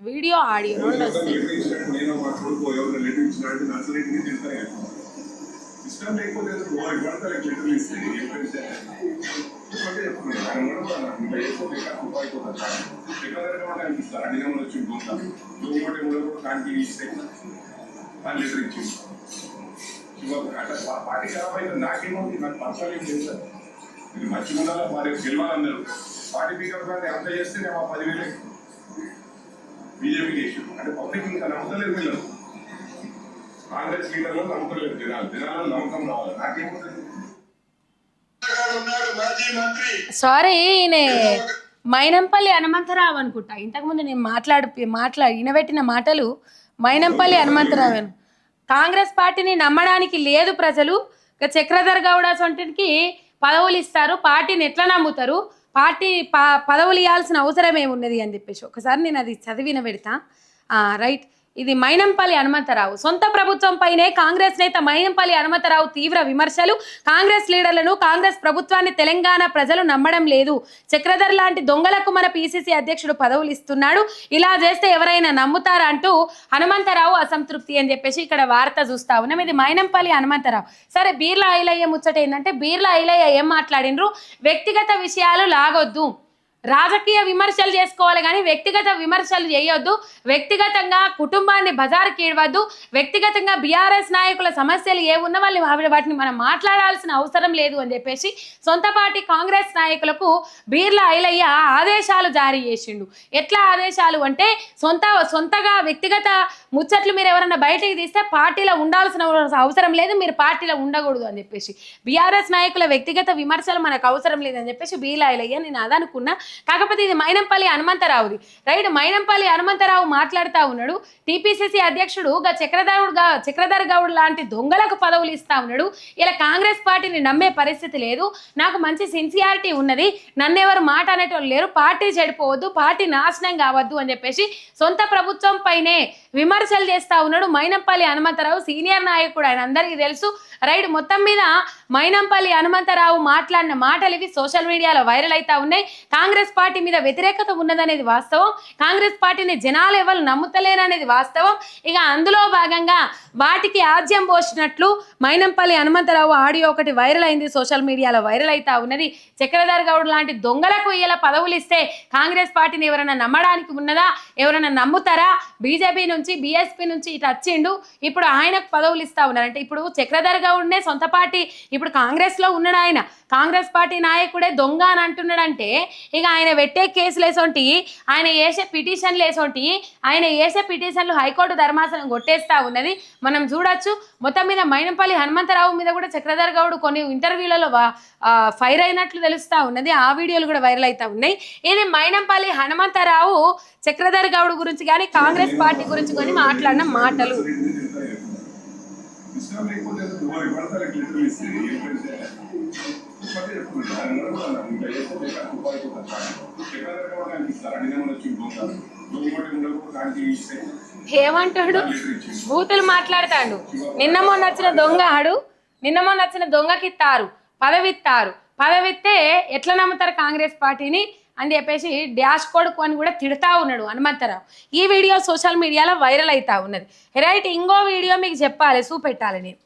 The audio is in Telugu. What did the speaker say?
వీడియో ఆడియో రెండు వస్తాయి. ఇష్టం లేకపోతే వాడు పడతారు లెటర్లు ఇస్తే ఏం కూడా అనిపిస్తారు అడిగిన వచ్చి ఉంటాను ఇంకోటి కూడా కాంటి ఇస్తే ఆ లెటర్ ఇచ్చింది అట్లా పార్టీ ఖరాబ్ అయితే నాకేమవుతుంది నాకు ఏం లేదు. సార్ మీరు మంచిగా ఉండాలా మరి గెలవాలన్నారు. పార్టీ పీకప్ కానీ అంత చేస్తే నేను ఆ పదివేలు బీజేపీకి ఇష్యూ అంటే పబ్లిక్ ఇంకా నమ్మకలేదు వీళ్ళు కాంగ్రెస్ లీడర్లు నమ్మకలేదు జనాలు జనాలు నమ్మకం రావాలి. నాకేముంటుంది సారీ ఈయన మైనంపల్లి హనుమంతరావు అనుకుంటా. ఇంతకుముందు నేను మాట్లాడి మాట్లా వినబెట్టిన మాటలు మైనంపల్లి హనుమంతరావు కాంగ్రెస్ పార్టీని నమ్మడానికి లేదు ప్రజలు. ఇక చక్రధర్ గౌడ సొంటికి పదవులు ఇస్తారు. పార్టీని ఎట్లా నమ్ముతారు? పార్టీ ప పదవులు ఇవ్వాల్సిన అవసరం ఏమున్నది అని చెప్పేసి ఒకసారి నేను అది చదివిన పెడతా. రైట్. ఇది మైనంపల్లి హనుమంతరావు. సొంత ప్రభుత్వంపైనే కాంగ్రెస్ నేత మైనంపల్లి హనుమంతరావు తీవ్ర విమర్శలు. కాంగ్రెస్ లీడర్లను కాంగ్రెస్ ప్రభుత్వాన్ని తెలంగాణ ప్రజలు నమ్మడం లేదు. చక్రధర్ లాంటి దొంగలకు మన పిసిసి అధ్యక్షుడు పదవులు ఇస్తున్నాడు. ఇలా చేస్తే ఎవరైనా నమ్ముతారా అంటూ హనుమంతరావు అసంతృప్తి అని చెప్పేసి ఇక్కడ వార్త చూస్తా ఉన్నాం. ఇది మైనంపల్లి హనుమంతరావు. సరే బీర్ల ఐలయ్య ముచ్చట ఏంటంటే బీర్లా ఐలయ్య ఏం మాట్లాడినరు వ్యక్తిగత విషయాలు లాగొద్దు. రాజకీయ విమర్శలు చేసుకోవాలి కానీ వ్యక్తిగత విమర్శలు చేయొద్దు. వ్యక్తిగతంగా కుటుంబాన్ని బజారుకి ఇవ్వద్దు. వ్యక్తిగతంగా బీఆర్ఎస్ నాయకుల సమస్యలు ఏ ఉన్న వాళ్ళు వాటిని మనం మాట్లాడాల్సిన అవసరం లేదు అని చెప్పేసి సొంత పార్టీ కాంగ్రెస్ నాయకులకు బీర్ల ఐలయ్య ఆదేశాలు జారీ చేసిండు. ఎట్లా ఆదేశాలు అంటే సొంత సొంతగా వ్యక్తిగత ముచ్చట్లు మీరు ఎవరైనా బయటికి తీస్తే పార్టీలో ఉండాల్సిన అవసరం లేదు మీరు పార్టీలో ఉండకూడదు అని చెప్పేసి. బీఆర్ఎస్ నాయకుల వ్యక్తిగత విమర్శలు మనకు అవసరం లేదని చెప్పేసి బీర్లా ఐలయ్య నేను అదనుకున్నా. కాకపోతే ఇది మైనంపల్లి హనుమంతరావుది. రైట్ మైనంపల్లి హనుమంతరావు మాట్లాడుతూ ఉన్నాడు. టీపీసీసీ అధ్యక్షుడు గా చక్రధరుడు గా చక్రధర్ గౌడ్ లాంటి దొంగలకు పదవులు ఇస్తా ఉన్నాడు. ఇలా కాంగ్రెస్ పార్టీని నమ్మే పరిస్థితి లేదు. నాకు మంచి సిన్సియారిటీ ఉన్నది. నన్ను ఎవరు మాట అనేటోళ్ళు లేరు. పార్టీ చెడిపోవద్దు. పార్టీ నాశనం కావద్దు అని చెప్పేసి సొంత ప్రభుత్వం పైనే విమర్శలు చేస్తా ఉన్నాడు మైనంపల్లి హనుమంతరావు. సీనియర్ నాయకుడు ఆయన అందరికీ తెలుసు. రైట్ మొత్తం మీద మైనంపల్లి హనుమంతరావు మాట్లాడిన మాటలు ఇవి సోషల్ మీడియాలో వైరల్ అవుతా ఉన్నాయి. కాంగ్రెస్ పార్టీ మీద వ్యతిరేకత ఉన్నదనేది వాస్తవం. కాంగ్రెస్ పార్టీని జనాలు ఎవరు నమ్ముతలేరనేది వాస్తవం. ఇక అందులో భాగంగా వాటికి ఆజ్యం పోసినట్లు మైనంపల్లి హనుమంతరావు ఆడియో ఒకటి వైరల్ అయింది. సోషల్ మీడియాలో వైరల్ అవుతా ఉన్నది. చక్రధర్ గౌడ్ లాంటి దొంగలకు ఇలా పదవులు ఇస్తే కాంగ్రెస్ పార్టీని ఎవరైనా నమ్మడానికి ఉన్నదా? ఎవరైనా నమ్ముతారా? బీజేపీ నుంచి బీఎస్పీ నుంచి ఇటు వచ్చిండు. ఇప్పుడు ఆయనకు పదవులు ఇస్తా ఉన్నారు. అంటే ఇప్పుడు చక్రధర్ గౌడ్నే సొంత పార్టీ. ఇప్పుడు కాంగ్రెస్లో ఉన్నాడు ఆయన. కాంగ్రెస్ పార్టీ నాయకుడే దొంగ అని అంటున్నాడంటే ఇక ఆయన పెట్టే కేసులు వేసోంటి ఆయన వేసే పిటిషన్లు వేసోంటి ఆయన వేసే పిటిషన్లు హైకోర్టు ధర్మాసనం కొట్టేస్తా ఉన్నది. మనం చూడొచ్చు మొత్తం మీద మైనంపల్లి హనుమంతరావు మీద కూడా చక్రధర్ గౌడ్ కొన్ని ఇంటర్వ్యూలలో ఫైర్ అయినట్లు తెలుస్తా ఉన్నది. ఆ వీడియోలు కూడా వైరల్ అవుతా ఉన్నాయి. ఇది మైనంపల్లి హనుమంతరావు చక్రధర్ గౌడ్ గురించి కానీ కాంగ్రెస్ పార్టీ గురించి కానీ మాట్లాడిన మాటలు. ఇష్టం లేకపోతే ఎందుకు వాడు పడతారు లెటర్లు ఇస్తే ఏం పెడితే అంటే ఆయన కూడా ఇంకా ఎక్కువ ఇంకా అయిపోతుంది అడిగిన వచ్చి ఏమంటాడు? బూతులు మాట్లాడతాడు. నిన్న మొన్న వచ్చిన దొంగ ఆడు నిన్న మొన్న వచ్చిన దొంగకి ఇస్తారు పదవిత్తారు. పదవిస్తే ఎట్లా నమ్ముతారు కాంగ్రెస్ పార్టీని? అని చెప్పేసి డాష్ కొడుకు అని కూడా తిడతా ఉన్నాడు హనుమంతరావు. ఈ వీడియో సోషల్ మీడియాలో వైరల్ అవుతా ఉన్నది. రైట్ ఇంకో వీడియో మీకు చెప్పాలి చూపెట్టాలి నేను.